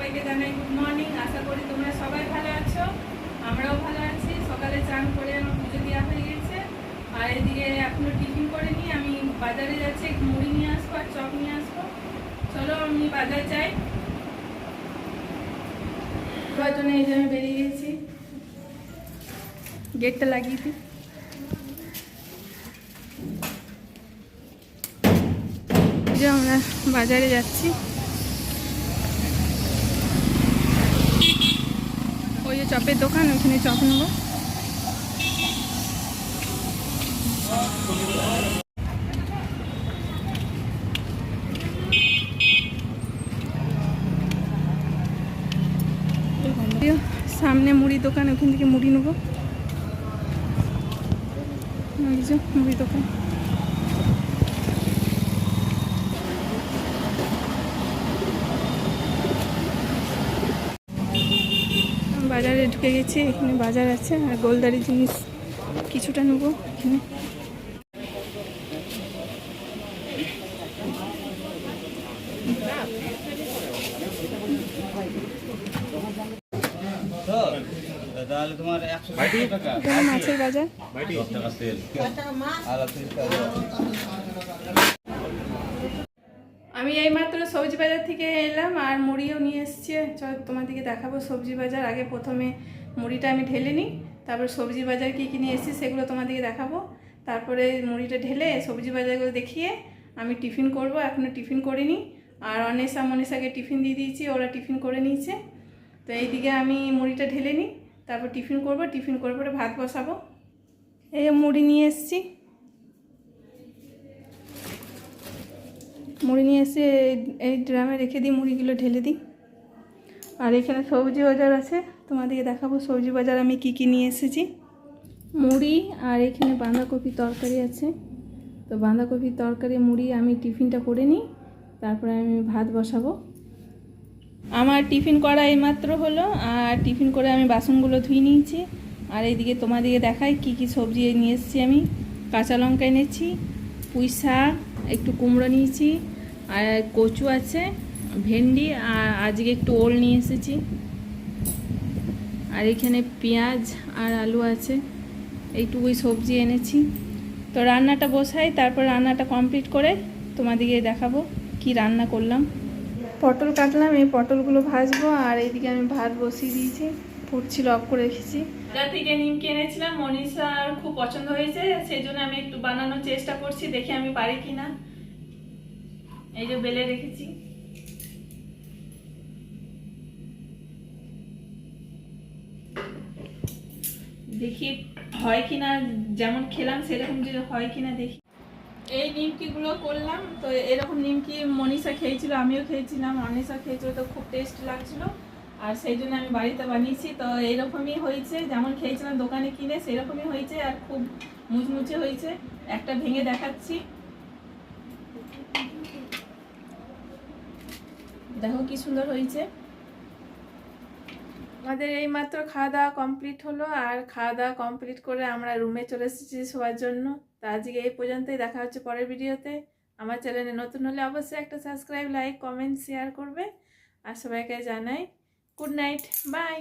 সবাইকে জানাই good morning আশা করি তোমরা সবাই ভালো আছো। আমরাও ভালো আছি। সকালে চান করে আমার পুজো দেওয়া হয়ে গেছে। আর এদিকে এখনও টিফিন করে নি আমি বাজারে যাচ্ছি মুড়ি নিয়ে আসব আর চপ নিয়ে আসব। চলো আমি বাজার যাই। জন্য এই যে আমি বেরিয়ে গেছি। গেটটা লাগিয়ে দিই। আমরা বাজারে যাচ্ছি। ওই যে চপের দোকান ওইখানে চপ নেব। সামনে মুড়ি দোকান, ওখান থেকে মুড়ি নেব। মুড়ি দোকান। বাজারে ঢুকে গেছি এখানে বাজার আছে আর গোলদারি জিনিস কিছুটা নেব এখানে। মাছের বাজার। আমি এইমাত্র সবজি বাজার থেকে এলাম আর মুড়িও নিয়ে এসেছি। চল তোমাদেরকে দেখাবো সবজি বাজার। আগে প্রথমে মুড়িটা আমি ঢেলে নিই, তারপর সবজি বাজার কী কী নিয়ে এসেছি সেগুলো তোমাদেরকে দেখাবো। তারপরে মুড়িটা ঢেলে সবজি বাজারগুলো দেখিয়ে আমি টিফিন করব। এখনও টিফিন করিনি। আর অনেশা মনীষাকে টিফিন দিয়ে দিয়েছি, ওরা টিফিন করে নিয়েছে। তো এইদিকে আমি মুড়িটা ঢেলে নিই, তারপর টিফিন করব। টিফিন করে পরে ভাত বসাবো। এই মুড়ি নিয়ে এসেছি। মুড়ি নিয়ে এসে এই- ড্রামে রেখে দিই, মুড়িগুলো ঢেলে দিই। আর এখানে সবজি বাজার আছে, তোমাদেরকে দেখাবো সবজি বাজার আমি কি কি নিয়ে এসেছি। মুড়ি আর এখানে বাঁধাকপি তরকারি আছে। তো বাঁধাকপির তরকারি, মুড়ি আমি টিফিনটা করে নিই, তারপরে আমি ভাত বসাবো। আমার টিফিন করা এইমাত্র হলো, আর টিফিন করে আমি বাসনগুলো ধুয়ে নিয়েছি। আর এইদিকে তোমাদেরকে দেখাই কি কি সবজি নিয়ে এসেছি আমি। কাঁচা লঙ্কা এনেছি, পুঁই শাক, একটু কুমড়ো নিয়েছি আর কচু আছে ভেন্ডি আর আজকে একটু ওল নিয়ে এসেছি। আর এখানে পেঁয়াজ আর আলু আছে এইটুকুই সবজি এনেছি। তো রান্নাটা বসাই তারপর রান্নাটা কমপ্লিট করে তোমাদেরকে দেখাবো কি রান্না করলাম। পটল কাটলাম এই পটলগুলো ভাজবো আর এইদিকে আমি ভাত বসিয়ে দিয়েছি ফুটছিল অফ করে রেখেছি। বাজার থেকে নিমকি এনেছিলাম মনীষার খুব পছন্দ হয়েছে সেই জন্য আমি একটু বানানোর চেষ্টা করছি দেখি আমি পারি কিনা। এই যে বেলে রেখেছি। দেখি হয় কিনা, যেমন খেলাম সেরকম যদি হয় কিনা দেখি। এই নিমকিগুলো করলাম, তো এরকম নিমকি মনীষা খেয়েছিল, আমিও খেয়েছিলাম অনিশা খেয়েছিল, তো খুব টেস্ট লাগছিল। আর সেই জন্য আমি বাড়িতে বানিয়েছি, তো এইরকমই হয়েছে, যেমন খেয়েছিলাম দোকানে কিনে, সেরকমই হয়েছে, আর খুব মুচমুচে হয়েছে। একটা ভেঙে দেখাচ্ছি। দেখো কি সুন্দর হয়েছে। আমাদের এই মাত্র খাওয়া দাওয়া কমপ্লিট হলো, আর খাওয়া দাওয়া কমপ্লিট করে আমরা রুমে চলে এসেছি শোয়ার জন্য। তো আজকে এই পর্যন্তই, দেখা হচ্ছে পরের ভিডিওতে আমার চ্যানেলে নতুন হলে অবশ্যই একটা সাবস্ক্রাইব লাইক কমেন্ট শেয়ার করবে। আর সবাইকে জানাই গুড নাইট বাই